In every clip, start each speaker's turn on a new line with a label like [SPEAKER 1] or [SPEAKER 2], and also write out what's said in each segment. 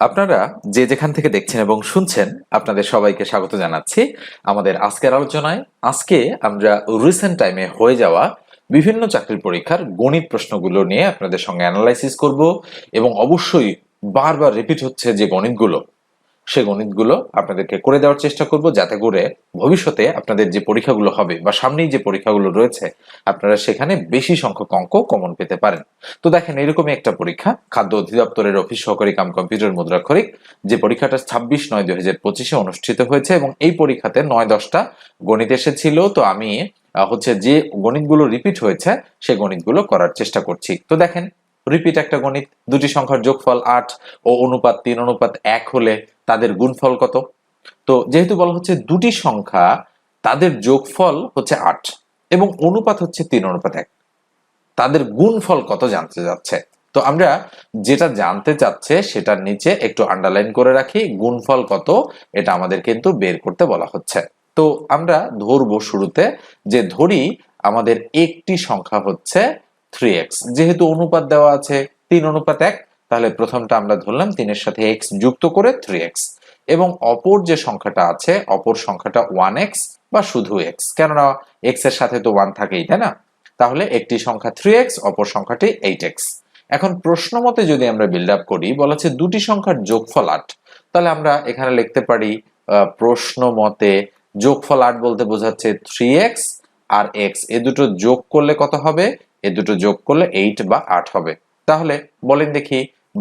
[SPEAKER 1] আপনারা যে যেখান থেকে দেখছেন এবং শুনছেন, আপনাদের সবাইকে স্বাগত জানাচ্ছি আমাদের আজকের আলোচনায়। আজকে আমরা রিসেন্ট টাইমে হয়ে যাওয়া বিভিন্ন চাকরির পরীক্ষার গণিত প্রশ্নগুলো নিয়ে আপনাদের সঙ্গে অ্যানালাইসিস করব এবং অবশ্যই বারবার রিপিট হচ্ছে যে গণিতগুলো। সে গণিতগুলো আপনাদেরকে করে দেওয়ার চেষ্টা করব যাতে করে ভবিষ্যতে আপনাদের যে পরীক্ষাগুলো হবে বা সামনেই যে পরীক্ষাগুলো রয়েছে, আপনারা সেখানে বেশি সংখ্যক অঙ্ক কমন পেতে পারেন। তো দেখেন, এরকমই একটা পরীক্ষা। খাদ্য অধিদপ্তরের অফিস সহকারী কাম কম্পিউটার মুদ্রাক্ষরিক, যে পরীক্ষাটা ছাব্বিশ নয় দুই হাজার পঁচিশে অনুষ্ঠিত হয়েছে এবং এই পরীক্ষাতে নয় দশটা গণিত এসেছিল। তো আমি হচ্ছে যে গণিতগুলো রিপিট হয়েছে, সে গণিতগুলো করার চেষ্টা করছি। তো দেখেন রিপিট একটা গণিত, দুটি সংখ্যার যোগফল আট ও অনুপাত তিন, অনুপাত এক হলে তাদের গুণফল কত? তো যেহেতু বলা হচ্ছে দুটি সংখ্যা, তাদের যোগফল হচ্ছে আট এবং অনুপাত হচ্ছে তিন, অনুপাত এক। তাদের গুণফল কত জানতে যাচ্ছে? তো আমরা যেটা জানতে চাচ্ছে সেটার নিচে একটু আন্ডারলাইন করে রাখি, গুণফল কত এটা আমাদের কিন্তু বের করতে বলা হচ্ছে। তো আমরা ধরবো শুরুতে যে ধরি আমাদের একটি সংখ্যা হচ্ছে থ্রি এক্স যেহেতু অনুপাত দেওয়া আছে তিন অনুপাত এক, তাহলে প্রথমটা আমরা ধরলাম তিনের সাথে এক্স যুক্ত করে থ্রি এক্স এবং অপর যে সংখ্যাটা আছে, অপর সংখ্যাটা ওয়ান এক্স বা শুধু এক্স কেননা এক্সের সাথে তো ওয়ান থাকেই, তাই না? তাহলে একটি সংখ্যা থ্রি এক্স অপর সংখ্যাটি এইট এক্স এখন প্রশ্ন মতে যদি আমরা বিল্ড আপ করি, বলা হচ্ছে দুটি সংখ্যার যোগফল আট। তাহলে আমরা এখানে লিখতে পারি প্রশ্ন মতে যোগফল আট বলতে বোঝাচ্ছে থ্রি এক্স আর এক্স এ দুটো যোগ করলে কত হবে? এ দুটো যোগ করলে এইট বা আট হবে। তাহলে বলেন দেখি,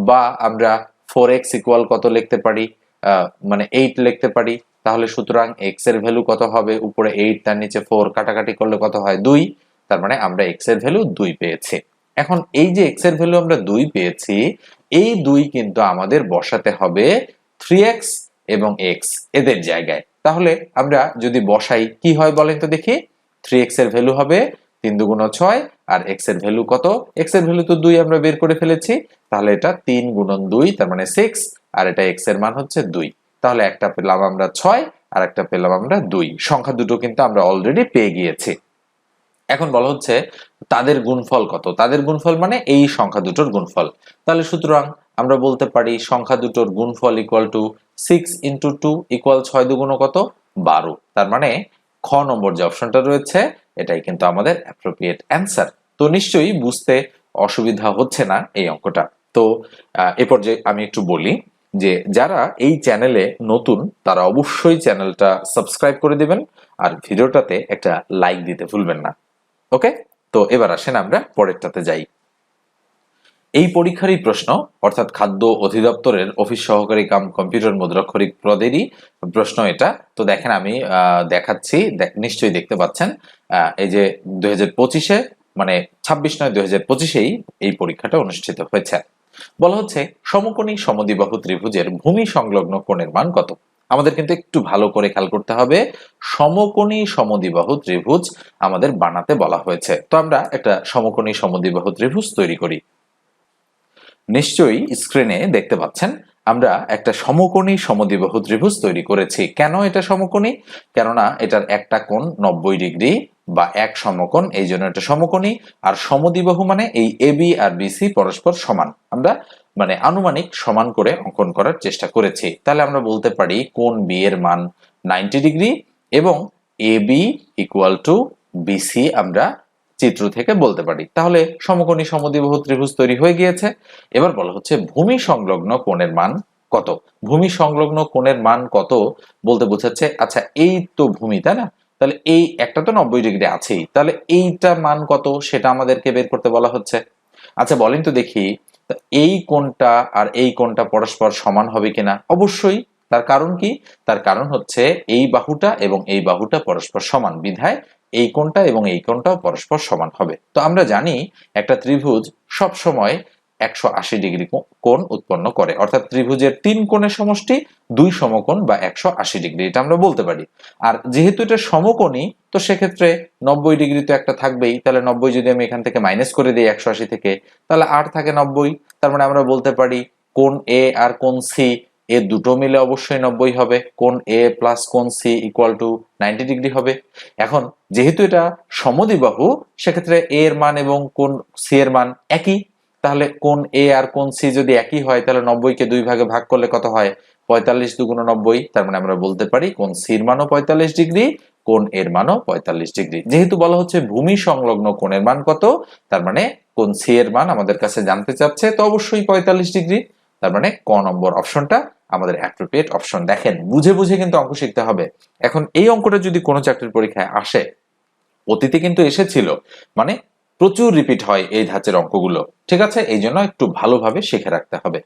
[SPEAKER 1] বা আমরা ফোর এক্স ইকুয়াল কত লিখতে পারি? মানে এইট লিখতে পারি। তাহলে সুতরাং এক্সের ভ্যালু কত হবে? উপরে এইট তার নিচে ফোর কাটাকাটি করলে কত হয়? দুই। তার মানে আমরা এক্সের ভ্যালু দুই পেয়েছি। এখন এই যে এক্সের ভ্যালু আমরা দুই পেয়েছি, এই দুই কিন্তু আমাদের বসাতে হবে থ্রি এক্স এবং এক্স এদের জায়গায়। তাহলে আমরা যদি বসাই, কি হয় বলেন তো দেখি? থ্রি এক্সের ভ্যালু হবে তিন দুগুণ ছয় আর এক্সের ভ্যালু কত? এক্সের ভ্যালু তো দুই আমরা বের করে ফেলেছি। তাহলে এটা তিন গুণন দুই, তার মানে সিক্স আর এটা এক্সের মান হচ্ছে দুই। তাহলে একটা পেলাম আমরা ছয়, আর একটা পেলাম আমরা দুই। সংখ্যা দুটো কিন্তু আমরা অলরেডি পেয়ে গিয়েছি। এখন বলা হচ্ছে, তাদের গুণফল কত? তাদের গুণফল মানে এই সংখ্যা দুটোর গুণফল। তাহলে সুতরাং আমরা বলতে পারি, সংখ্যা দুটোর গুণফল equal to six into two equal ছয় দুগুণ কত? বারো। তার মানে খ নম্বর যে অপশনটা রয়েছে এটাই কিন্তু আমাদের অ্যাপ্রোপ্রিয়েট অ্যান্সার তো নিশ্চয়ই বুঝতে অসুবিধা হচ্ছে না এই অঙ্কটা। তো এ পর্যায়ে আমি একটু বলি যে, যারা এই চ্যানেলে নতুন, তারা অবশ্যই চ্যানেলটা সাবস্ক্রাইব করে দিবেন আর ভিডিওটাতে একটা লাইক দিতে ভুলবেন না। ওকে তো এবার আসেন আমরা পরেরটাতে যাই। এই পরীক্ষারই প্রশ্ন, অর্থাৎ খাদ্য অধিদপ্তরের অফিস সহকারী কাম কম্পিউটার মুদ্রাক্ষরিক পদেরই প্রশ্ন এটা। তো দেখেন আমি দেখাচ্ছি নিশ্চয়ই দেখতে পাচ্ছেন এই যে দুই পঁচিশে মানে ছাব্বিশ নয়, দুই হাজার পঁচিশেই এই পরীক্ষাটা অনুষ্ঠিত হয়েছে। বলা হচ্ছে, সমকোণী সমদ্বিবাহু ত্রিভুজের ভূমি সংলগ্ন কোণের মান কত? আমাদের কিন্তু একটু ভালো করে খেয়াল করতে হবে। সমকোণী সমদ্বিবাহু ত্রিভুজ আমাদের বানাতে বলা হয়েছে। তো আমরা একটা সমকোণী সমদ্বিবাহু ত্রিভুজ তৈরি করি। নিশ্চয়ই স্ক্রিনে দেখতে পাচ্ছেন, আমরা একটা সমকোণী সমদ্বিবাহু ত্রিভুজ তৈরি করেছি। কেন এটা সমকোণী? কেননা এটার একটা কোণ নব্বই ডিগ্রি বা এক সমকোণ, এই জন্য এটা সমকোণী। আর সমদ্বিবাহু মানে এই এ বি আর বিসি পরস্পর সমান। আমরা মানে আনুমানিক সমান করে অঙ্কন করার চেষ্টা করেছি। তাহলে আমরা বলতে পারি কোন বি এর মান নাইনটি ডিগ্রি এবং A B equal to BC আমরা চিত্র থেকে বলতে পারি। তাহলে সমকোণী সমদ্বিবাহু ত্রিভুজ তৈরি হয়ে গিয়েছে। এবার বলা হচ্ছে ভূমি সংলগ্ন কোণের মান কত? ভূমি সংলগ্ন কোণের মান কত বলতে বোঝাচ্ছে আচ্ছা এই তো ভূমি, তাই না? তাহলে এই একটা তো নব্বই ডিগ্রি আছেই। তাহলে এইটা মান কত সেটা আমাদেরকে বের করতে বলা হচ্ছে। আচ্ছা বলেন তো দেখি এই কোণটা আর এই কোণটা পরস্পর সমান হবে কিনা? অবশ্যই। তার কারণ কি? তার কারণ হচ্ছে এই বাহুটা এবং এই বাহুটা পরস্পর সমান। বিধায় এই কোণটা এবং এই কোণটাও পরস্পর সমান হবে। তো আমরা জানি একটা ত্রিভুজ সব সময় একশো আশি ডিগ্রি কোণ উৎপন্ন করে। অর্থাৎ ত্রিভুজের তিন কোণের সমষ্টি দুই সমকোণ বা একশো আশি ডিগ্রি, এটা আমরা বলতে পারি। আর যেহেতু এটা সমকোণী, তো সেক্ষেত্রে নব্বই ডিগ্রি তো একটা থাকবেই। তাহলে নব্বই যদি আমি এখান থেকে মাইনাস করে দিই একশো আশি থেকে, তাহলে আট থাকে নব্বই। তার মানে আমরা বলতে পারি কোন এ আর কোন সি এ দুটো মিলে অবশ্যই নব্বই হবে। কোণ এ প্লাস কোণ C equal to ninety degree হবে। এখন যেহেতু এটা সমদ্বিবাহু, সেক্ষেত্রে এ এর মান এবং কোণ সি এর মান একই। তাহলে কোন এ আর কোন সি যদি একই হয়, তাহলে নব্বইকে দুই ভাগে ভাগ করলে কত হয়? পঁয়তাল্লিশ দুগুণ নব্বই, তার মানে আমরা বলতে পারি কোন সির মানও পঁয়তাল্লিশ ডিগ্রি কোন এর মানও পঁয়তাল্লিশ ডিগ্রি যেহেতু বলা হচ্ছে ভূমি সংলগ্ন কোণের মান কত, তার মানে কোন সি এর মান আমাদের কাছে জানতে চাচ্ছে, তো অবশ্যই পঁয়তাল্লিশ ডিগ্রি তার মানে ক নম্বর অপশনটা আমাদের অ্যাপ্রোপ্রিয়েট অপশন দেখেন, বুঝে বুঝে কিন্তু অঙ্ক শিখতে হবে। এখন এই অঙ্কটা যদি কোনো চাকরির পরীক্ষায় আসে, অতীতে কিন্তু এসেছিল মানে প্রচুর রিপিট হয় এই ধাঁচের অঙ্কগুলো, ঠিক আছে? এই জন্য একটু ভালোভাবে শিখে রাখতে হবে।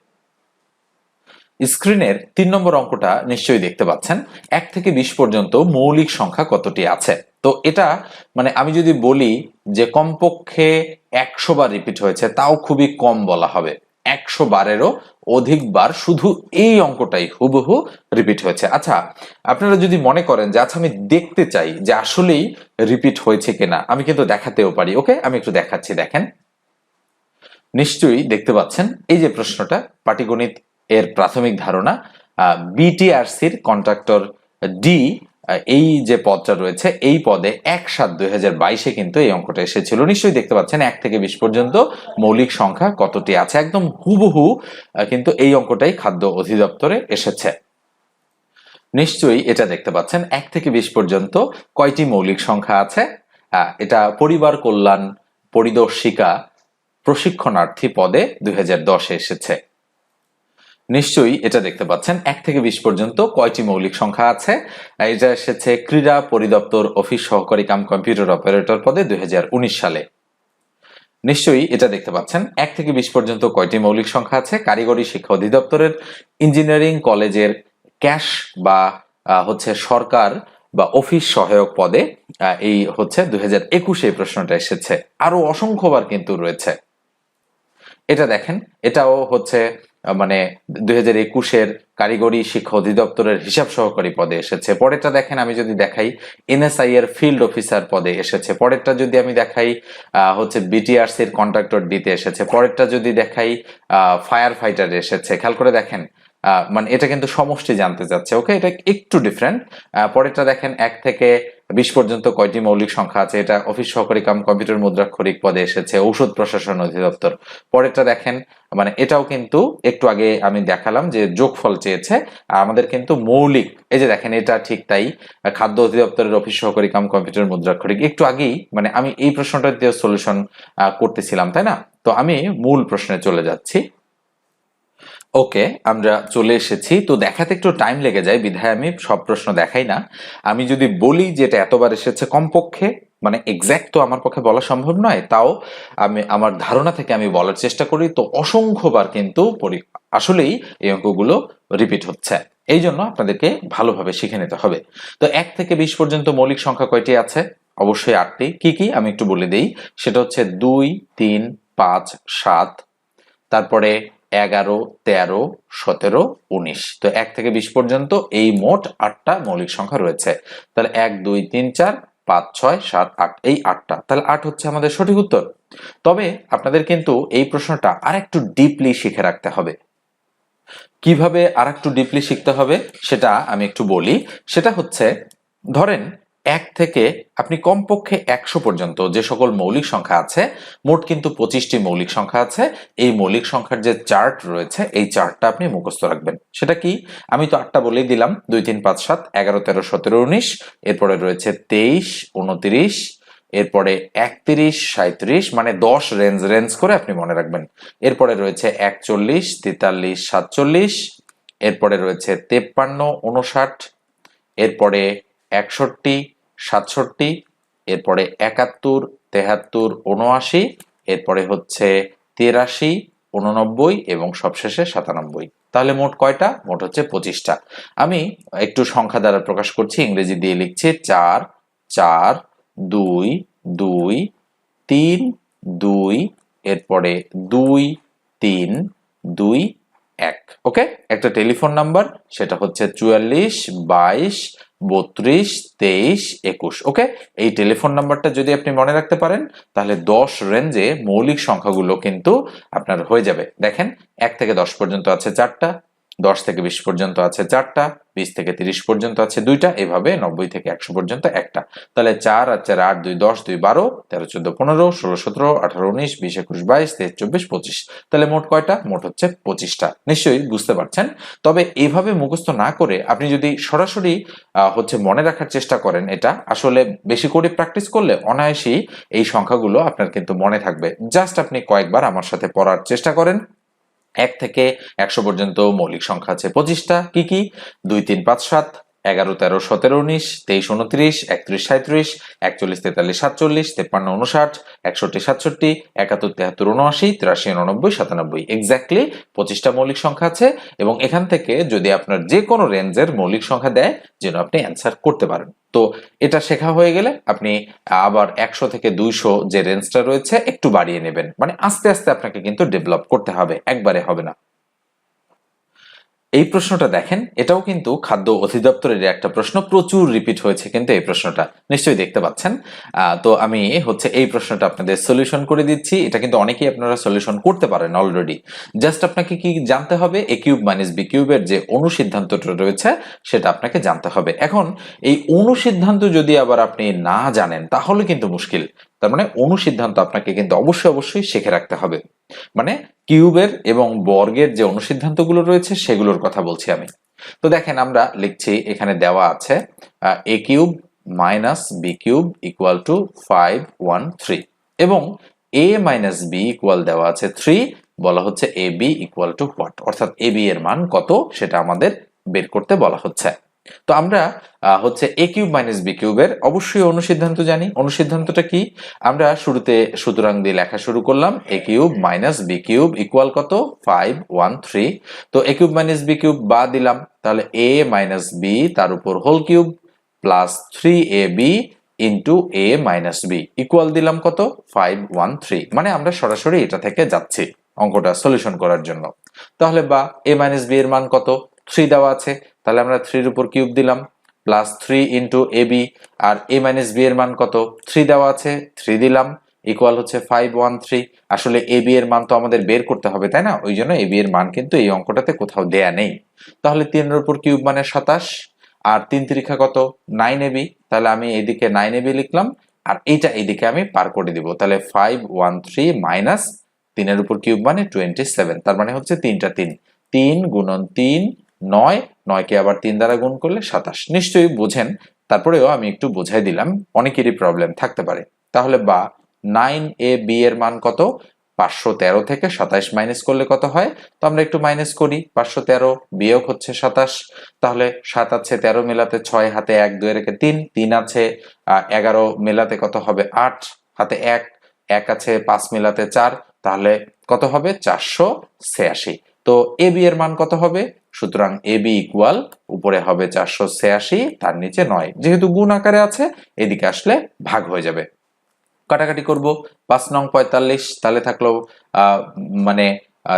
[SPEAKER 1] স্ক্রিনের তিন নম্বর অঙ্কটা নিশ্চয়ই দেখতে পাচ্ছেন, এক থেকে বিশ পর্যন্ত মৌলিক সংখ্যা কতটি আছে? তো এটা মানে আমি যদি বলি যে কমপক্ষে একশো বার রিপিট হয়েছে, তাও খুবই কম বলা হবে। একশো বারেরও অধিকবার শুধু এই অঙ্কটাই হুবহু রিপিট হয়েছে। আচ্ছা আপনারা যদি মনে করেন যে আচ্ছা আমি দেখতে চাই যে, আসলেই রিপিট হয়েছে কিনা, আমি কিন্তু দেখাতেও পারি। ওকে, আমি একটু দেখাচ্ছি, দেখেন। নিশ্চয়ই দেখতে পাচ্ছেন, এই যে প্রশ্নটা, পাটিগণিত এর প্রাথমিক ধারণা বিটিআরসির কন্ট্রাক্টর ডি এই যে পদটা রয়েছে, এই পদে এক সাত দুই হাজার বাইশে কিন্তু এই অঙ্কটা এসেছিল। নিশ্চয়ই দেখতে পাচ্ছেন, এক থেকে বিশ পর্যন্ত মৌলিক সংখ্যা কতটি আছে? একদম হুবহু কিন্তু এই অঙ্কটাই খাদ্য অধিদপ্তরে এসেছে। নিশ্চয়ই এটা দেখতে পাচ্ছেন, এক থেকে বিশ পর্যন্ত কয়টি মৌলিক সংখ্যা আছে? এটা পরিবার কল্যাণ পরিদর্শিকা প্রশিক্ষণার্থী পদে দুই হাজার দশে এসেছে। নিশ্চয়ই এটা দেখতে পাচ্ছেন। এক থেকে বিশ পর্যন্ত কয়টি মৌলিক সংখ্যা আছে? এটা এসেছে ক্রীড়া পরিদপ্তর অফিস সহকারী কাম কম্পিউটার অপারেটর পদে দুই সালে। নিশ্চয়ই এটা দেখতে পাচ্ছেন। এক থেকে বিশ পর্যন্ত কয়টি মৌলিক সংখ্যা আছে? কারিগরি শিক্ষা অধিদপ্তরের ইঞ্জিনিয়ারিং কলেজের ক্যাশ বা হচ্ছে সরকার বা অফিস সহায়ক পদে এই হচ্ছে দুই হাজার একুশে প্রশ্নটা এসেছে। আরও অসংখ্যবার কিন্তু রয়েছে। এটা দেখেন। এটাও হচ্ছে মানে দুই হাজার একুশের কারিগরি শিক্ষা অধিদপ্তরের হিসাব সহকারী পদে এসেছে। পরেরটা দেখেন, আমি যদি দেখাই এনএসআই এর ফিল্ড অফিসার পদে এসেছে। পরেরটা যদি আমি দেখাই হচ্ছে বিটিআরসির কন্ট্রাক্টর দিতে এসেছে। পরেরটা যদি দেখাই ফায়ার ফাইটার এসেছে। খেয়াল করে দেখেন মানে এটা কিন্তু সমষ্টি জানতে চাচ্ছে ওকে এটা একটু ডিফারেন্ট পরেরটা দেখেন, এক থেকে বিশ পর্যন্ত কয়টি মৌলিক সংখ্যা আছে? এটা অফিস সহকারী কাম কম্পিউটার মুদ্রাক্ষরিক পদে এসেছে, ঔষধ প্রশাসন অধিদপ্তর। পরেরটা দেখেন মানে এটাও কিন্তু একটু আগে আমি দেখালাম যে যোগফল চেয়েছে আমাদের কিন্তু মৌলিক, এই যে দেখেন, এটা ঠিক তাই খাদ্য অধিদপ্তরের অফিস সহকারী কাম কম্পিউটার মুদ্রাক্ষরিক। একটু আগেই মানে আমি এই প্রশ্নটা দিয়ে সলিউশন করতেছিলাম, তাই না? তো আমি মূল প্রশ্নে চলে যাচ্ছি। ওকে, আমরা চলে এসেছি। তো দেখাতে একটু টাইম লেগে যায়, বিধায় আমি সব প্রশ্ন দেখাই না। আমি যদি বলি যে এটা এতবার এসেছে কমপক্ষে মানে এক্স্যাক্ট তো আমার পক্ষে বলা সম্ভব নয়, তাও আমি, আমার ধারণা থেকে আমি বলার চেষ্টা করি, তো অসংখ্যবার কিন্তু আসলেই এই অঙ্কগুলো রিপিট হচ্ছে। এই জন্য আপনাদেরকে ভালোভাবে শিখে নিতে হবে। তো এক থেকে বিশ পর্যন্ত মৌলিক সংখ্যা কয়টি আছে? অবশ্যই আটটি। কি কি? আমি একটু বলে দিই। সেটা হচ্ছে দুই, তিন, পাঁচ, সাত। তারপরে এগারো, তেরো, সতেরো, উনিশ। তো এক থেকে বিশ পর্যন্ত এই মোট আটটা মৌলিক সংখ্যা রয়েছে। তাহলে এক, দুই, তিন, চার, পাঁচ, ছয়, সাত, আট, এই আটটা। তাহলে আট হচ্ছে আমাদের সঠিক উত্তর। তবে আপনাদের কিন্তু এই প্রশ্নটা আর একটু ডিপলি শিখে রাখতে হবে। কীভাবে আর একটু ডিপলি শিখতে হবে সেটা আমি একটু বলি। সেটা হচ্ছে, ধরেন এক থেকে আপনি কমপক্ষে একশো পর্যন্ত যে সকল মৌলিক সংখ্যা আছে, মোট কিন্তু পঁচিশটি মৌলিক সংখ্যা আছে, এই মৌলিক সংখ্যার যে চার্ট রয়েছে, এই চার্টটা আপনি মুখস্থ রাখবেন। সেটা কি? আমি তো আটটা বলেই দিলাম, দুই, তিন, পাঁচ, সাত, এগারো, তেরো, সতেরো, উনিশ, এরপরে রয়েছে তেইশ, উনত্রিশ, এরপরে একত্রিশ সাঁত্রিশ মানে দশ রেঞ্জ রেঞ্জ করে আপনি মনে রাখবেন। এরপরে রয়েছে একচল্লিশ, তেতাল্লিশ, সাতচল্লিশ, এরপরে রয়েছে তেপ্পান্ন উনষাট এরপরে একষট্টি, সাতষট্টি, এরপরে একাত্তর, তেহাত্তর উনআশি এরপরে হচ্ছে তিরাশি উননব্বই এবং সবশেষে সাতানব্বই। তাহলে মোট কয়টা? মোট হচ্ছে পঁচিশটা। আমি একটু সংখ্যা দ্বারা প্রকাশ করছি, ইংরেজি দিয়ে লিখছি, চার চার, দুই দুই, তিন, দুই, এরপরে দুই, তিন, দুই, এক। ওকে? একটা টেলিফোন নাম্বার, সেটা হচ্ছে চুয়াল্লিশ, বাইশ বত্রিশ, তেইশ, একুশ ওকে এই টেলিফোন নাম্বারটা যদি আপনি মনে রাখতে পারেন, তাহলে দশ রেঞ্জে মৌলিক সংখ্যাগুলো কিন্তু আপনার হয়ে যাবে। দেখেন, এক থেকে দশ পর্যন্ত আছে চারটা দশ থেকে বিশ পর্যন্ত আছে চারটা, বিশ থেকে তিরিশ পর্যন্ত আছে দুইটা, এভাবে নব্বই থেকে একশো পর্যন্ত একটা। তাহলে চার আর চার আট, দুই দশ, দুই বারো, তেরো, চোদ্দ, পনেরো, ষোলো, সতেরো, আঠারো, উনিশ, বিশ, একুশ, বাইশ, তেইশ, চব্বিশ, পঁচিশ। তাহলে মোট কয়টা? মোট হচ্ছে পঁচিশটা। নিশ্চয়ই বুঝতে পারছেন? তবে এইভাবে মুখস্থ না করে আপনি যদি সরাসরি হচ্ছে মনে রাখার চেষ্টা করেন এটা, আসলে বেশি করে প্র্যাকটিস করলে অনায়াসেই এই সংখ্যাগুলো আপনার কিন্তু মনে থাকবে। জাস্ট আপনি কয়েকবার আমার সাথে পড়ার চেষ্টা করেন। এক থেকে একশো পর্যন্ত মৌলিক সংখ্যা আছে। পঁচিশটা কি কি? দুই, তিন, পাঁচ, সাত, এগারো, তেরো, সতেরো, উনিশ, তেইশ, উনত্রিশ, একত্রিশ সাঁত্রিশ একচল্লিশ, তেতাল্লিশ, সাতচল্লিশ, তেপ্পান্ন উনষাট একষট্টি, সাতষট্টি, একাত্তর, তেহাত্তর, উনআশি, তিরাশি, উননব্বই, সাতানব্বই। এক্স্যাক্টলি পঁচিশটা মৌলিক সংখ্যা আছে এবং এখান থেকে যদি আপনার যে কোনো রেঞ্জের মৌলিক সংখ্যা দেয়, যেন আপনি অ্যান্সার করতে পারেন। তো এটা শেখা হয়ে গেলে আপনি আবার একশো থেকে দুইশো যে রেঞ্জটা রয়েছে একটু বাড়িয়ে নেবেন। মানে আস্তে আস্তে আপনাকে কিন্তু ডেভেলপ করতে হবে, একবারে হবে না। এই প্রশ্নটা দেখেন, এটাও কিন্তু খাদ্য অধিদপ্তরের একটা প্রশ্ন, প্রচুর রিপিট হয়েছে কিন্তু এই প্রশ্নটা, নিশ্চয়ই দেখতে পাচ্ছেন। তো আমি হচ্ছে এই প্রশ্নটা আপনাদের সলিউশন করে দিচ্ছি, এটা কিন্তু অনেকেই আপনারা সলিউশন করতে পারেন অলরেডি জাস্ট আপনাকে কি জানতে হবে এ কিউব মাইনাস বি কিউবের যে অনুসিদ্ধান্তটা রয়েছে, সেটা আপনাকে জানতে হবে। এখন, এই অনুসিদ্ধান্ত যদি আবার আপনি না জানেন, তাহলে কিন্তু মুশকিল। তার মানে অনুসিদ্ধান্ত আপনাকে কিন্তু অবশ্যই অবশ্যই শিখে রাখতে হবে। মানে কিউবের এবং বর্গের যে অনুসিদ্ধান্তগুলো রয়েছে সেগুলোর কথা বলছি আমি। তো দেখেন আমরা লিখছি, এখানে দেওয়া আছে A cube minus B cube equal to five one three এবং এ মাইনাস বি ইকুয়াল দেওয়া আছে থ্রি বলা হচ্ছে A B equal to what অর্থাৎ এ বি এর মান কত সেটা আমাদের বের করতে বলা হচ্ছে। তো আমরা হচ্ছে এ কিউব মাইনাস বি কিউবের অবশ্যই অনুসিদ্ধান্ত জানি। অনুসিদ্ধান্তটা কি? আমরা শুরুতে সুতরাং দিয়ে লেখা শুরু করলাম A cube minus B cube equal কত? ফাইভ ওয়ান থ্রি তো A cube minus B cube বা দিলাম, তাহলে এ মাইনাস বি তার উপর whole cube plus three A B into A minus B equal দিলাম কত? ফাইভ ওয়ান থ্রি মানে আমরা সরাসরি এটা থেকে যাচ্ছি অঙ্কটা সলিউশন করার জন্য। তাহলে বা এ মাইনাস বি এর মান কত? থ্রি দেওয়া আছে, তাহলে আমরা থ্রির উপর কিউব দিলাম plus three into A B R A minus B এর মান কত? থ্রি দেওয়া আছে থ্রি দিলাম ইকুয়াল হচ্ছে ফাইভ ওয়ান থ্রি আসলে এ বি এর মান তো আমাদের বের করতে হবে, তাই না? ওই জন্য এ বি এর মান কিন্তু এই অঙ্কটাতে কোথাও দেয়া নেই। তাহলে তিনের উপর কিউব মানে সাতাশ, আর তিন তিরিখা কত? নাইন এবি তাহলে আমি এদিকে নাইন এবি লিখলাম, আর এইটা এইদিকে আমি পার করে দিব। তাহলে ফাইভ ওয়ান থ্রি মাইনাস তিনের উপর কিউব মানে টোয়েন্টি সেভেন তার মানে হচ্ছে তিনটা তিন। তিন গুণন তিন নয়, নয়কে আবার তিন দ্বারা গুণ করলে সাতাশ। নিশ্চয়ই বোঝেন, তারপরেও আমি একটু বোঝাই দিলাম, অনেকেরই প্রবলেম থাকতে পারে। তাহলে বা নাইন এ বি এর মান কত? পাঁচশো তেরো থেকে সাতাশ মাইনাস করলে কত হয়? তো আমরা একটু মাইনাস করি, পাঁচশো তেরো বিয়োগ হচ্ছে সাতাশ, তাহলে সাত আছে তেরো মেলাতে ছয়, হাতে এক দুই রেখে তিন তিন আছে এগারো মেলাতে কত হবে? আট, হাতে এক এক আছে পাঁচ মেলাতে চার, তাহলে কত হবে? চারশো ছিয়াশি। তো এ বি এর মান কত হবে? সুতরাং এ বি ইকুয়াল উপরে হবে চারশো ছিয়াশি, তার নিচে নয়। যেহেতু গুণ আকারে আছে, এদিকে আসলে ভাগ হয়ে যাবে। কাটাকাটি করব, পাঁচ নং পঁয়তাল্লিশ, তাহলে থাকল মানে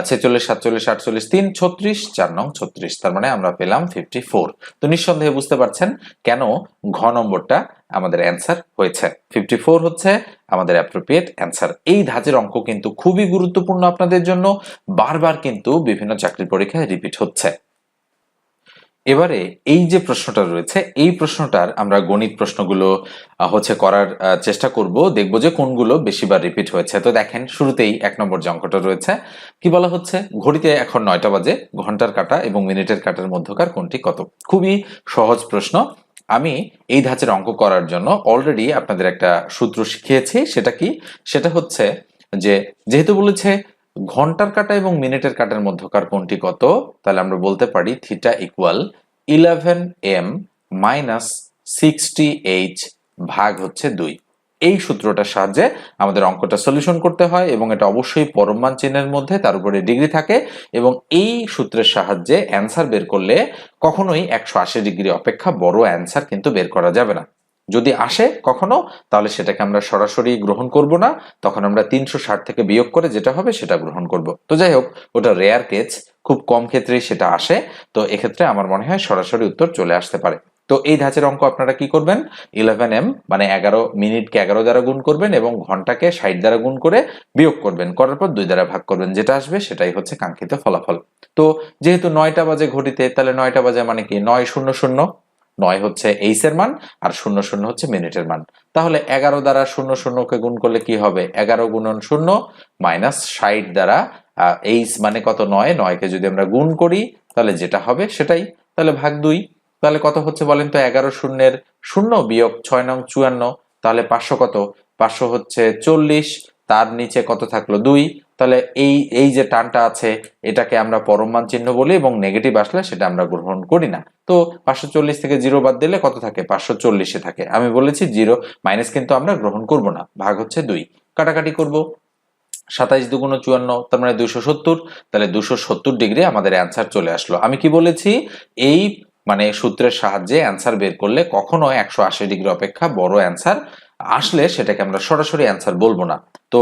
[SPEAKER 1] ছেচল্লিশ, সাতচল্লিশ, আটচল্লিশ, তিন, ছত্রিশ, চার নং ছত্রিশ, তার মানে আমরা পেলাম ফিফটি ফোর তো নিঃসন্দেহে বুঝতে পারছেন কেন ঘ নম্বরটা আমাদের অ্যান্সার হয়েছে। ফিফটি ফোর হচ্ছে আমাদের অ্যাপ্রোপ্রিয়েট অ্যান্সার এই ধাঁচের অঙ্ক কিন্তু খুবই গুরুত্বপূর্ণ আপনাদের জন্য। বারবার কিন্তু বিভিন্ন চাকরির পরীক্ষায় রিপিট হচ্ছে। এবারে এই যে প্রশ্নটা রয়েছে, এই প্রশ্নটার আমরা গণিত প্রশ্নগুলো হচ্ছে করার চেষ্টা করব। দেখব যে কোনগুলো বেশিবার রিপিট হয়েছে। তো দেখেন, শুরুতেই এক নম্বর যে অঙ্কটা রয়েছে, কি বলা হচ্ছে? ঘড়িতে এখন নয়টা বাজে, ঘণ্টার কাটা এবং মিনিটের কাটার মধ্যকার কোনটি কত? খুবই সহজ প্রশ্ন। আমি এই ধাঁচের অঙ্ক করার জন্য অলরেডি আপনাদের একটা সূত্র শিখিয়েছি, সেটা কি? সেটা হচ্ছে যে, যেহেতু বলেছে ঘণ্টার কাটা এবং মিনিটের কাটার মধ্যকার কোনটি কত, তাহলে আমরা বলতে পারি theta equal eleven M minus sixty H ভাগ হচ্ছে দুই। এই সূত্রটার সাহায্যে আমাদের অঙ্কটা সলিউশন করতে হয় এবং এটা অবশ্যই পরমমান চিহ্নের মধ্যে তার উপরে ডিগ্রি থাকে এবং এই সূত্রের সাহায্যে অ্যান্সার বের করলে কখনোই একশো আশি ডিগ্রি অপেক্ষা বড় অ্যান্সার কিন্তু বের করা যাবে না। যদি আসে কখনো, তাহলে সেটাকে আমরা সরাসরি গ্রহণ করব না, তখন আমরা তিনশো ষাট থেকে বিয়োগ করে যেটা হবে সেটা গ্রহণ করব। তো যাই হোক, ওটা রেয়ার কেস খুব কম ক্ষেত্রেই সেটা আসে, তো এক্ষেত্রে আমার মনে হয় সরাসরি উত্তর চলে আসতে পারে। তো এই ধাঁচের অঙ্ক আপনারা কি করবেন? ইলেভেন এম মানে এগারো মিনিটকে এগারো দ্বারা গুণ করবেন এবং ঘন্টাকে ষাট দ্বারা গুণ করে বিয়োগ করবেন। করার পর দুই দ্বারা ভাগ করবেন। যেটা আসবে সেটাই হচ্ছে কাঙ্ক্ষিত ফলাফল। তো যেহেতু নয়টা বাজে ঘটিতে তাহলে নয়টা বাজে মানে কি? নয় শূন্য শূন্য। নয় হচ্ছে এইসের মান আর শূন্য শূন্য হচ্ছে মিনিটের মান। তাহলে এগারো দ্বারা শূন্য শূন্যকে গুণ করলে কি হবে? এগারো গুণন শূন্য মাইনাস ষাট দ্বারা এইস মানে কত? নয়। নয়কে যদি আমরা গুণ করি, তাহলে যেটা হবে সেটাই। তাহলে ভাগ দুই। তাহলে কত হচ্ছে বলেন তো? এগারো শূন্যের শূন্য বিয়োগ ছয় নং চুয়ান্ন, তাহলে পাঁচশো কত? পাঁচশো হচ্ছে চল্লিশ, তার নিচে কত থাকল? দুই। তাহলে এই এই যে টানটা আছে, এটাকে আমরা পরমান চিহ্ন বলি এবং নেগেটিভ আসলে সেটা আমরা গ্রহণ করি না। তো পাঁচশো চল্লিশ থেকে জিরো বাদ দিলে কত থাকে? পাঁচশো চল্লিশে থাকে। আমি বলেছি জিরো মাইনাস কিন্তু আমরা গ্রহণ করব না। ভাগ হচ্ছে দুই। কাটাকাটি করব। সাতাইশ দুগুণ চুয়ান্ন, তার মানে দুশো সত্তর। তাহলে দুশো সত্তর ডিগ্রি আমাদের অ্যান্সার চলে আসলো। আমি কি বলেছি? এই মানে সূত্রের সাহায্যে অ্যান্সার বের করলে কখনো একশো আশি ডিগ্রি অপেক্ষা বড় অ্যান্সার আসলে সেটাকে আমরা সরাসরি অ্যান্সার বলব না। তো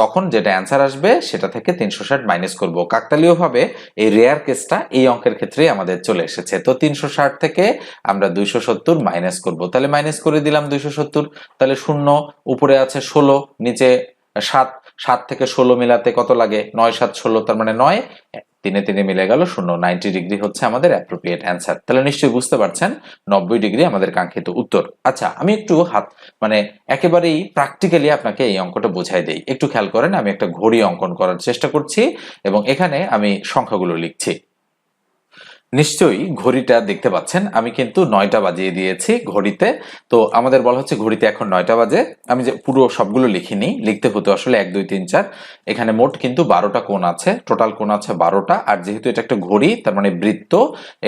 [SPEAKER 1] তখন যেটা অ্যান্সার আসবে সেটা থেকে তিনশো ষাট মাইনাস করব। কাকতালীয় ভাবে এই রেয়ার কেসটা এই অঙ্কের ক্ষেত্রেই আমাদের চলে এসেছে। তো তিনশো ষাট থেকে আমরা দুইশো সত্তর মাইনাস করব। তাহলে মাইনাস করে দিলাম দুইশো সত্তর। তাহলে শূন্য, উপরে আছে ষোলো, নিচে সাত সাত থেকে ষোলো মিলাতে কত লাগে? নয় সাত ষোলো, তার মানে নয়। তিনে তিনে মিলে গেল, শূন্য। নাইনটি ডিগ্রি হচ্ছে আমাদের অ্যাপ্রোপ্রিয়েট অ্যান্সার তাহলে নিশ্চয়ই বুঝতে পারছেন, নব্বই ডিগ্রি আমাদের কাঙ্ক্ষিত উত্তর। আচ্ছা আমি একটু হাত মানে একেবারেই প্র্যাকটিক্যালি আপনাকে এই অঙ্কটা বোঝাই দেই। একটু খেয়াল করেন, আমি একটা ঘড়ি অঙ্কন করার চেষ্টা করছি এবং এখানে আমি সংখ্যাগুলো লিখছি। নিশ্চয়ই ঘড়িটা দেখতে পাচ্ছেন। আমি কিন্তু নয়টা বাজিয়ে দিয়েছি ঘড়িতে। তো আমাদের বলা হচ্ছে ঘড়িতে এখন নয়টা বাজে। আমি যে পুরো সবগুলো লিখিনি। লিখতে হতো আসলে এক, দুই, তিন, চার। এখানে মোট কিন্তু বারোটা কোণ আছে। টোটাল কোণ আছে বারোটা। আর যেহেতু এটা একটা ঘড়ি, তার মানে বৃত্ত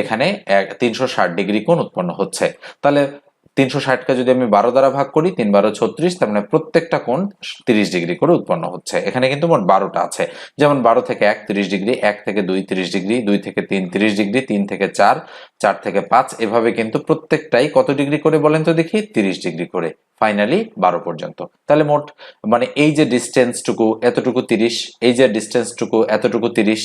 [SPEAKER 1] এখানে তিনশো ষাট ডিগ্রি কোণ উৎপন্ন হচ্ছে। তাহলে তিনশো ষাটকে যদি আমি বারো দ্বারা ভাগ করি, তিন বারো ছত্রিশ, তার মানে প্রত্যেকটা কোণ তিরিশ ডিগ্রি করে উৎপন্ন হচ্ছে। এখানে কিন্তু মোট বারোটা আছে। যেমন বারো থেকে এক তিরিশ ডিগ্রি, এক থেকে দুই তিরিশ ডিগ্রি, দুই থেকে তিন তিরিশ ডিগ্রি, তিন থেকে চার চার থেকে পাঁচ, এভাবে কিন্তু প্রত্যেকটাই কত ডিগ্রি করে বলেন তো দেখি? তিরিশ ডিগ্রি করে। ফাইনালি বারো পর্যন্ত। তাহলে মোট মানে এই যে ডিস্টেন্সটুকু এতটুকু তিরিশ, এই যে ডিস্টেন্সটুকু এতটুকু তিরিশ,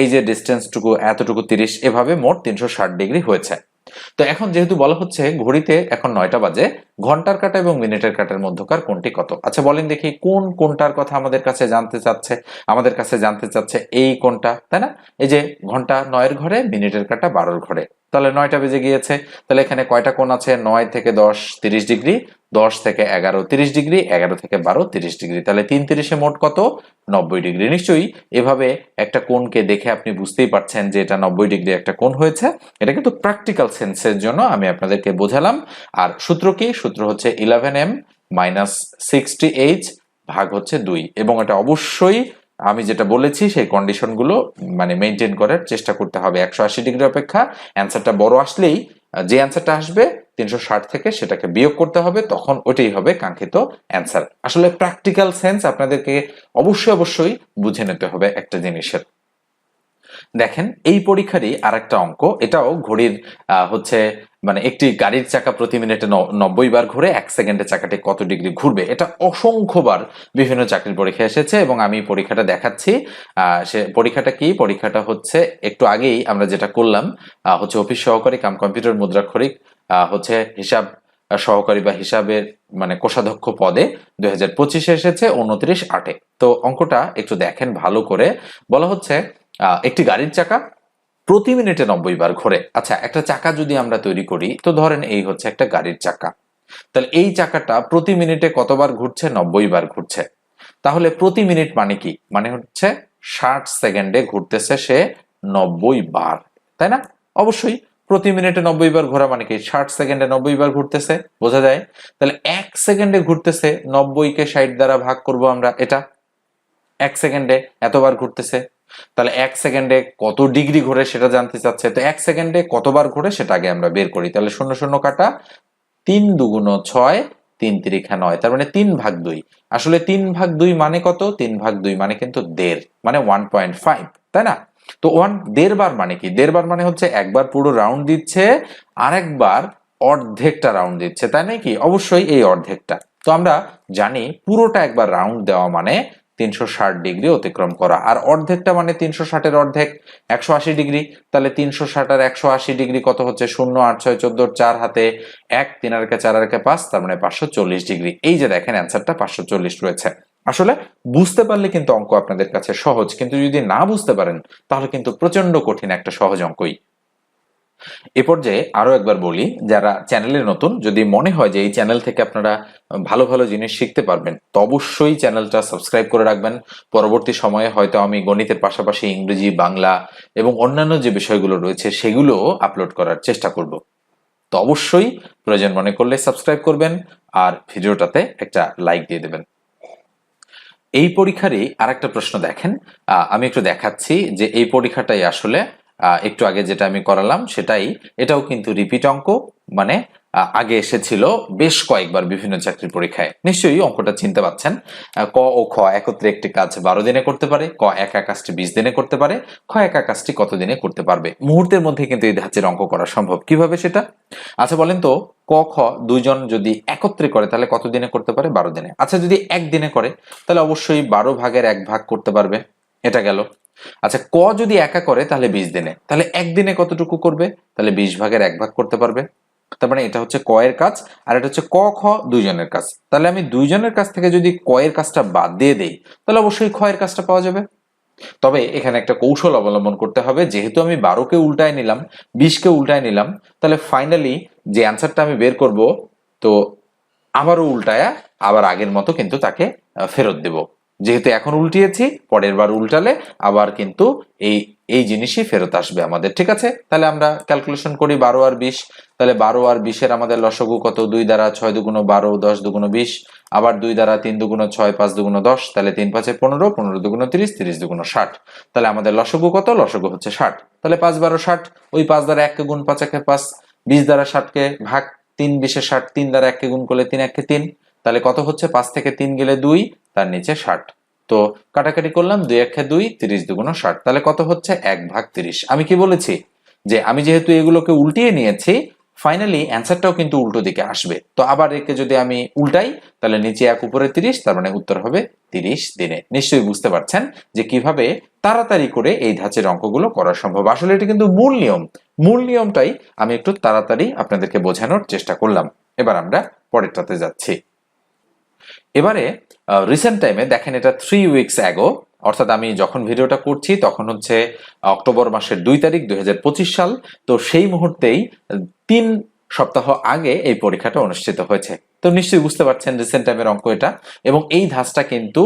[SPEAKER 1] এই যে ডিস্টেন্সটুকু এতটুকু তিরিশ, এভাবে মোট তিনশো ষাট ডিগ্রি হয়েছে। তো এখন যেহেতু বলা হচ্ছে ঘড়িতে এখন নয়টা বাজে, ঘণ্টার কাটা এবং মিনিটের কাটার মধ্যকার কোনটি কত? আচ্ছা বলেন দেখি কোন কোনটার কথা আমাদের কাছে জানতে চাচ্ছে, আমাদের কাছে জানতে চাচ্ছে এই কোনটা, তাই না? এই যে ঘণ্টা নয়ের ঘরে, মিনিটের কাটা বারোর ঘরে। তাহলে নয়টা বেজে গিয়েছে। তাহলে এখানে কয়টা কোণ আছে? নয় থেকে দশ, তিরিশ ডিগ্রি, দশ থেকে এগারো, তিরিশ ডিগ্রি, এগারো থেকে বারো, তিরিশ ডিগ্রি। তাহলে তিন তিরিশে মোট কত? নব্বই ডিগ্রি। নিশ্চয়ই এভাবে একটা কোণকে দেখে আপনি বুঝতেই পারছেন যে এটা নব্বই ডিগ্রি একটা কোণ হয়েছে। এটা কিন্তু প্র্যাকটিক্যাল সেন্সের জন্য আমি আপনাদেরকে বোঝালাম। আর সূত্র কি? সূত্র হচ্ছে eleven M minus sixty H ভাগ হচ্ছে দুই। এবং এটা অবশ্যই আমি যেটা বলেছি, সেই কন্ডিশনগুলো মানে মেনটেন করার চেষ্টা করতে হবে। একশো আশি ডিগ্রি অপেক্ষা অ্যান্সারটা বড় আসলেই, যে অ্যান্সারটা আসবে, তিনশো ষাট থেকে সেটাকে বিয়োগ করতে হবে, তখন ওটাই হবে কাঙ্ক্ষিত অ্যান্সার আসলে প্র্যাকটিক্যাল সেন্স আপনাদেরকে অবশ্যই অবশ্যই বুঝে নিতে হবে একটা জিনিসের। দেখেন, এই পরীক্ষারই আর একটা অঙ্ক, এটাও ঘড়ির হচ্ছে মানে একটি গাড়ির চাকা প্রতি মিনিটে নব্বই বার ঘুরে এক সেকেন্ডে চাকাটি কত ডিগ্রি ঘুরবে, এটা অসংখ্যবার বিভিন্ন চাকরির পরীক্ষা এসেছে এবং আমি পরীক্ষাটা দেখাচ্ছি। সে পরীক্ষাটা কি? পরীক্ষাটা হচ্ছে একটু আগেই আমরা যেটা করলাম হচ্ছে অফিস সহকারী কাম কম্পিউটার মুদ্রাক্ষরিক হচ্ছে হিসাব সহকারী বা হিসাবের মানে কোষাধ্যক্ষ পদে দুই হাজার পঁচিশে এসেছে, উনত্রিশ আটে। তো অঙ্কটা একটু দেখেন ভালো করে। বলা হচ্ছে একটি গাড়ির চাকা প্রতি মিনিটে নব্বই বার ঘোরে। আচ্ছা একটা চাকা যদি আমরা তৈরি করি, তো ধরেন এই হচ্ছে একটা গাড়ির চাকা। তাহলে এই চাকাটা প্রতি মিনিটে কতবার ঘুরছে? নব্বই বার ঘুরছে। তাহলে প্রতি মিনিট মানে কি? মানে হচ্ছে ষাট সেকেন্ডে ঘুরতেছে সে নব্বই বার, তাই না? অবশ্যই প্রতি মিনিটে নব্বই বার ঘোরা মানে কি? ষাট সেকেন্ডে নব্বই বার ঘুরতেছে, বোঝা যায়? তাহলে এক সেকেন্ডে ঘুরতেছে নব্বইকে ষাট দ্বারা ভাগ করব আমরা, এটা? এক সেকেন্ডে এতবার ঘুরতেছে তাহলে এক সেকেন্ডে কত ডিগ্রি ঘোরে সেটা জানতে চাচ্ছে? তো এক সেকেন্ডে কতবার ঘোরে সেটা আগে আমরা বের করি। তাহলে শূন্য শূন্য কাটা তিন দুগুণ ছয়, তিন তিরিখা নয়। তার মানে তিন ভাগ দুই। আসলে তিন ভাগ দুই মানে কত? তিন ভাগ দুই মানে কিন্তু দেড় মানে ওয়ান পয়েন্ট ফাইভ, তাই না? তো ওয়ান, দেড় বার মানে কি? দেড় বার মানে হচ্ছে একবার পুরো রাউন্ড দিচ্ছে, আরেকবার অর্ধেকটা রাউন্ড দিচ্ছে, তাই নাকি অবশ্যই এই অর্ধেকটা। তো আমরা জানি পুরোটা একবার রাউন্ড দেওয়া মানে তিনশো ষাট ডিগ্রি অতিক্রম করা। আর অর্ধেকটা মানে তিনশো ষাটের অর্ধেক একশো আশি ডিগ্রি। তাহলে তিনশো ষাট আর একশো আশি ডিগ্রি কত হচ্ছে? শূন্য, আট, ছয়, চোদ্দ, চার হাতে এক, তিন আর কে চার আর কে পাঁচ, তার মানে পাঁচশো চল্লিশ ডিগ্রি। এই যে দেখেন অ্যান্সারটা পাঁচশো চল্লিশ রয়েছে। আসলে বুঝতে পারলে কিন্তু অঙ্ক আপনাদের কাছে সহজ। কিন্তু যদি না বুঝতে পারেন, তাহলে কিন্তু প্রচণ্ড কঠিন একটা সহজ অঙ্কই। এ পর্যায়ে আরও একবার বলি, যারা চ্যানেলে নতুন, যদি মনে হয় যে এই চ্যানেল থেকে আপনারা ভালো ভালো জিনিস শিখতে পারবেন, তো অবশ্যই চ্যানেলটা সাবস্ক্রাইব করে রাখবেন। পরবর্তী সময়ে হয়তো আমি গণিতের পাশাপাশি ইংরেজি, বাংলা এবং অন্যান্য যে বিষয়গুলো রয়েছে, সেগুলো আপলোড করার চেষ্টা করব। তো অবশ্যই প্রয়োজন মনে করলে সাবস্ক্রাইব করবেন আর ভিডিওটাতে একটা লাইক দিয়ে দেবেন। এই পরীক্ষারই আরেকটা প্রশ্ন দেখেন। আমি একটু দেখাচ্ছি যে এই পরীক্ষাটাই আসলে একটু আগে যেটা আমি করালাম সেটাই। এটাও কিন্তু রিপিট অঙ্ক মানে আগে এসেছিল বেশ কয়েকবার বিভিন্ন চাকরির পরীক্ষায়। নিশ্চয়ই অঙ্কটা চিনতে পাচ্ছেন। ক ও খ একত্রে একটি কাজ বারো দিনে করতে পারে, ক একা কাজটি বিশ দিনে করতে পারে, খ একা কাজটি কত দিনে করতে পারবে। মুহূর্তের মধ্যে কিন্তু এই ধাঁচের অঙ্ক করা সম্ভব। কীভাবে সেটা? আচ্ছা বলেন তো, ক, খ দুইজন যদি একত্রে করে, তাহলে কত দিনে করতে পারে? বারো দিনে। আচ্ছা যদি একদিনে করে, তাহলে অবশ্যই বারো ভাগের এক ভাগ করতে পারবে। এটা গেল। আচ্ছা ক যদি একা করে, তাহলে বিশ দিনে। তাহলে একদিনে কতটুকু করবে? তাহলে বিশ ভাগের এক ভাগ করতে পারবে। তার মানে এটা হচ্ছে ক এর কাজ, আর এটা হচ্ছে ক, খ দুইজনের কাজ। তাহলে আমি দুইজনের কাছ থেকে যদি ক এর কাজটা বাদ দিয়ে দেই, তাহলে অবশ্যই এর কাজটা পাওয়া যাবে। তবে এখানে একটা কৌশল অবলম্বন করতে হবে, যেহেতু আমি বারোকে উল্টায় নিলাম, বিশকে উল্টায় নিলাম, তাহলে ফাইনালি যে অ্যান্সারটা আমি বের করব, তো আবারও উল্টায়া, আবার আগের মতো কিন্তু তাকে ফেরত দেব। যেহেতু এখন উল্টিয়েছি, পরের বার উল্টালে আবার কিন্তু এই এই জিনিসই ফেরত আসবে আমাদের, ঠিক আছে? তাহলে আমরা ক্যালকুলেশন করি বারো আর বিশ, তাহলে বারো আর বিশের আমাদের লসগু কত? দুই দ্বারা ছয় দুগুণ বারো, দশ দুগুণ বিশ, আবার দুই দ্বারা তিন দুগুণ ছয়, পাঁচ দুগুণ দশ, তাহলে তিন পাঁচে পনেরো পনেরো দুগুণ তিরিশ তিরিশ দুগুণ ষাট, তাহলে আমাদের লসগু কত? লসগু হচ্ছে ষাট, তাহলে পাঁচ বারো ষাট, ওই পাঁচ দ্বারা এককে গুণ পাঁচ একে পাঁচ, বিশ দ্বারা ষাটকে ভাগ, তিন বিশে ষাট, তিন দ্বারা এককে গুণ করলে তিন একে তিন তাহলে কত হচ্ছে? পাঁচ থেকে তিন গেলে দুই, তার নিচে ষাট। তো কাটাকাটি করলাম, দুই একে দুই, তিরিশ দুগুণ ষাট। তাহলে কত হচ্ছে? এক ভাগ তিরিশ। আমি কি বলেছি? যে আমি যেহেতু এগুলোকে উল্টিয়ে নিয়েছি ফাইনালি অ্যান্সারটাও কিন্তু উল্টো দিকে আসবে। তো আবার একে যদি আমি উল্টাই, তাহলে নিচে এক, উপরে তিরিশ, তার মানে উত্তর হবে তিরিশ দিনে। নিশ্চয়ই বুঝতে পারছেন যে কীভাবে তাড়াতাড়ি করে এই ধাঁচের অঙ্কগুলো করা সম্ভব। আসলে এটা কিন্তু মূল নিয়ম। মূল নিয়মটাই আমি একটু তাড়াতাড়ি আপনাদেরকে বোঝানোর চেষ্টা করলাম। এবার আমরা পরেরটাতে যাচ্ছি। এবারে রিসেন্ট টাইমে দেখেন এটা থ্রি উইকস অ্যাগো অর্থাৎ আমি যখন ভিডিওটা করছি তখন হচ্ছে অক্টোবর মাসের দুই তারিখ দুই হাজার পঁচিশ সাল, তো সেই মুহূর্তেই তিন সপ্তাহ আগে এই পরীক্ষাটা অনুষ্ঠিত হয়েছে। তো নিশ্চয়ই বুঝতে পারছেন রিসেন্ট টাইমের অঙ্ক এটা, এবং এই ধাঁচটা কিন্তু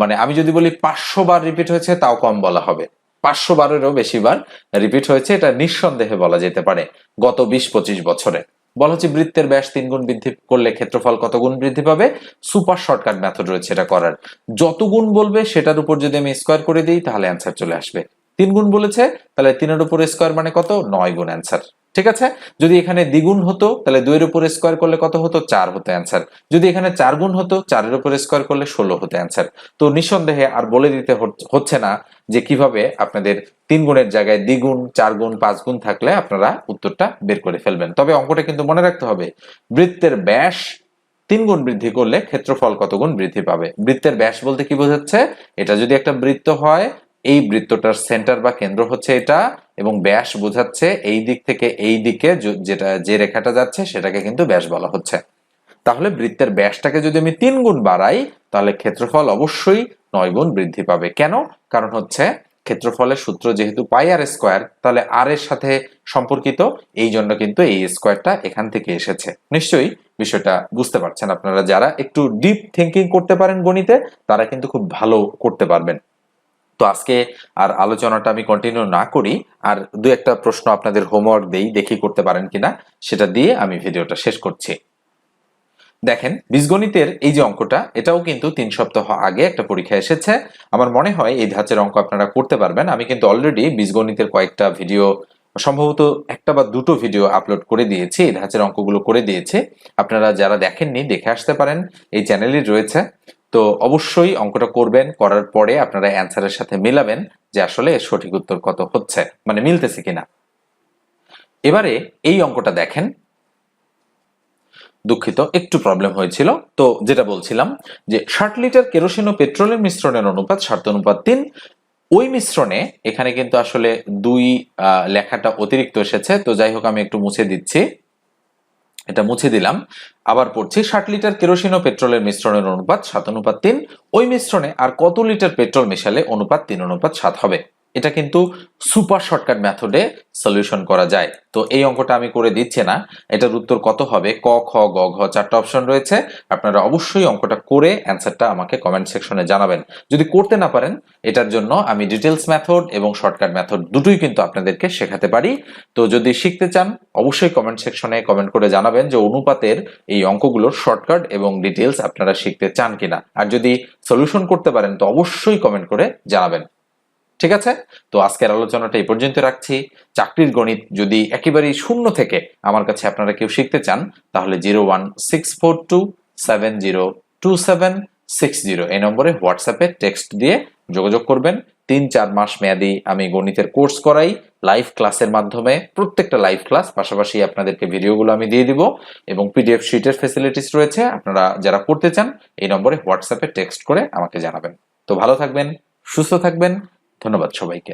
[SPEAKER 1] মানে আমি যদি বলি পাঁচশো বার রিপিট হয়েছে, তাও কম বলা হবে। পাঁচশো বারেরও বেশি বার রিপিট হয়েছে, এটা নিঃসন্দেহে বলা যেতে পারে, গত বিশ পঁচিশ বছরে। বলা হচ্ছে বৃত্তের ব্যাস তিন গুণ বৃদ্ধি করলে ক্ষেত্রফল কত গুণ বৃদ্ধি পাবে? সুপার শর্টকাট মেথড রয়েছে এটা করার। যত গুণ বলবে সেটার উপর যদি আমি স্কোয়ার করে দিই, তাহলে অ্যান্সার চলে আসবে। তিন গুণ বলেছে, তাহলে তিনের উপর স্কোয়ার মানে কত? নয় গুণ অ্যান্সার ঠিক আছে? যদি এখানে দ্বিগুণ হতো, তাহলে দুইয়ের উপর স্কোয়ার করলে কত হতো? চার হতো অ্যান্সার যদি এখানে চার গুণ হতো, চারের উপর স্কোয়ার করলে ষোলো হতো অ্যান্সার তো নিঃসন্দেহে আর বলে দিতে হচ্ছে না যে কীভাবে আপনাদের তিন গুণের জায়গায় দ্বিগুণ, চার গুণ, পাঁচ গুণ থাকলে আপনারা উত্তরটা বের করে ফেলবেন। তবে অঙ্কটা কিন্তু মনে রাখতে হবে, বৃত্তের ব্যাস তিন গুণ বৃদ্ধি করলে ক্ষেত্রফল কত গুণ বৃদ্ধি পাবে? বৃত্তের ব্যাস বলতে কি বোঝাচ্ছে? এটা যদি একটা বৃত্ত হয়, এই বৃত্তটার সেন্টার বা কেন্দ্র হচ্ছে এটা এবং ব্যাস বোঝাচ্ছে এই দিক থেকে এই দিকে যেটা যে রেখাটা যাচ্ছে সেটাকে কিন্তু ব্যাস বলা হচ্ছে। তাহলে বৃত্তের ব্যাসটাকে যদি আমি তিন গুণ বাড়াই, তাহলে ক্ষেত্রফল অবশ্যই নয় গুণ বৃদ্ধি পাবে। কেন? কারণ হচ্ছে ক্ষেত্রফলের সূত্র যেহেতু পাই আর স্কোয়ার, তাহলে আর এর সাথে সম্পর্কিত, এই জন্য কিন্তু এই স্কোয়ারটা এখান থেকে এসেছে। নিশ্চয়ই বিষয়টা বুঝতে পারছেন আপনারা যারা। একটু ডিপ থিঙ্কিং করতে পারেন গণিতে, তারা কিন্তু খুব ভালো করতে পারবেন। তো আজকে আর আলোচনাটা আমি কন্টিনিউ না করি, আর দু একটা প্রশ্ন আপনাদের হোমওয়ার্ক দেই, দেখি করতে পারেন কিনা, সেটা দিয়ে আমি ভিডিওটা শেষ করছি। দেখেন, বীজগণিতের এই যে অঙ্কটা, এটাও কিন্তু তিন সপ্তাহ আগে একটা পরীক্ষা এসেছে। আমার মনে হয় এই ধাঁচের অঙ্ক আপনারা করতে পারবেন। আমি কিন্তু অলরেডি বীজগণিতের কয়েকটা ভিডিও সম্ভবত একটা বা দুটো ভিডিও আপলোড করে দিয়েছি, এই ধাঁচের অঙ্কগুলো করে দিয়েছে। আপনারা যারা দেখেননি, দেখে আসতে পারেন। এই চ্যানেলই রয়েছে। তো অবশ্যই অঙ্কটা করবেন, করার পরে আপনারা অ্যান্সারের সাথে মেলাবেন যে আসলে সঠিক উত্তর কত হচ্ছে মানে মিলতেছে কিনা। এবারে এই অঙ্কটা দেখেন। দুঃখিত, একটু প্রবলেম হয়েছিল। তো যেটা বলছিলাম যে ষাট লিটার কেরোসিন ও পেট্রোলের মিশ্রণের অনুপাত ষাট অনুপাত তিন। ওই মিশ্রণে এখানে কিন্তু আসলে দুই লেখাটা অতিরিক্ত এসেছে, তো যাই হোক আমি একটু মুছে দিচ্ছি। এটা মুছে দিলাম। আবার পড়ছি, ষাট লিটার কেরোসিন ও পেট্রোলের মিশ্রণের অনুপাত সাত, অনুপাত তিন। ওই মিশ্রণে আর কত লিটার পেট্রোল মেশালে অনুপাত তিন, অনুপাত সাত হবে? এটা কিন্তু সুপার শর্টকাট মেথডে সলিউশন করা যায়। তো এই অঙ্কটা আমি করে দিচ্ছি না। এটার উত্তর কত হবে? ক, খ, গ, ঘ চারটা অপশন রয়েছে। আপনারা অবশ্যই অঙ্কটা করে অ্যান্সারটা আমাকে কমেন্ট সেকশনে জানাবেন। যদি করতে না পারেন, এটার জন্য আমি ডিটেলস মেথড এবং শর্টকাট মেথড দুটোই কিন্তু আপনাদেরকে শেখাতে পারি। তো যদি শিখতে চান, অবশ্যই কমেন্ট সেকশনে কমেন্ট করে জানাবেন যে অনুপাতের এই অঙ্কগুলোর শর্টকাট এবং ডিটেলস আপনারা শিখতে চান কিনা। আর যদি সলিউশন করতে পারেন, তো অবশ্যই কমেন্ট করে জানাবেন। ঠিক আছে? তো আজকের আলোচনাটা এই পর্যন্ত রাখছি। চাকরির গণিত যদি একেবারেই শূন্য থেকে আমার কাছে আপনারা কেউ শিখতে চান, তাহলে zero one six four two seven zero two seven six zero এই নম্বরে হোয়াটসঅ্যাপে টেক্সট দিয়ে যোগাযোগ করবেন। তিন চার মাস মেয়াদি আমি গণিতের কোর্স করাই, লাইভ ক্লাসের মাধ্যমে, প্রত্যেকটা লাইভ ক্লাস, পাশাপাশি আপনাদেরকে ভিডিওগুলো আমি দিয়ে দিব এবং পিডিএফ শিটের ফেসিলিটিস রয়েছে, আপনারা যারা পড়তে চান, এই নম্বরে হোয়াটসঅ্যাপে টেক্সট করে আমাকে জানাবেন। তো ভালো থাকবেন, সুস্থ থাকবেন ধন্যবাদ সবাইকে।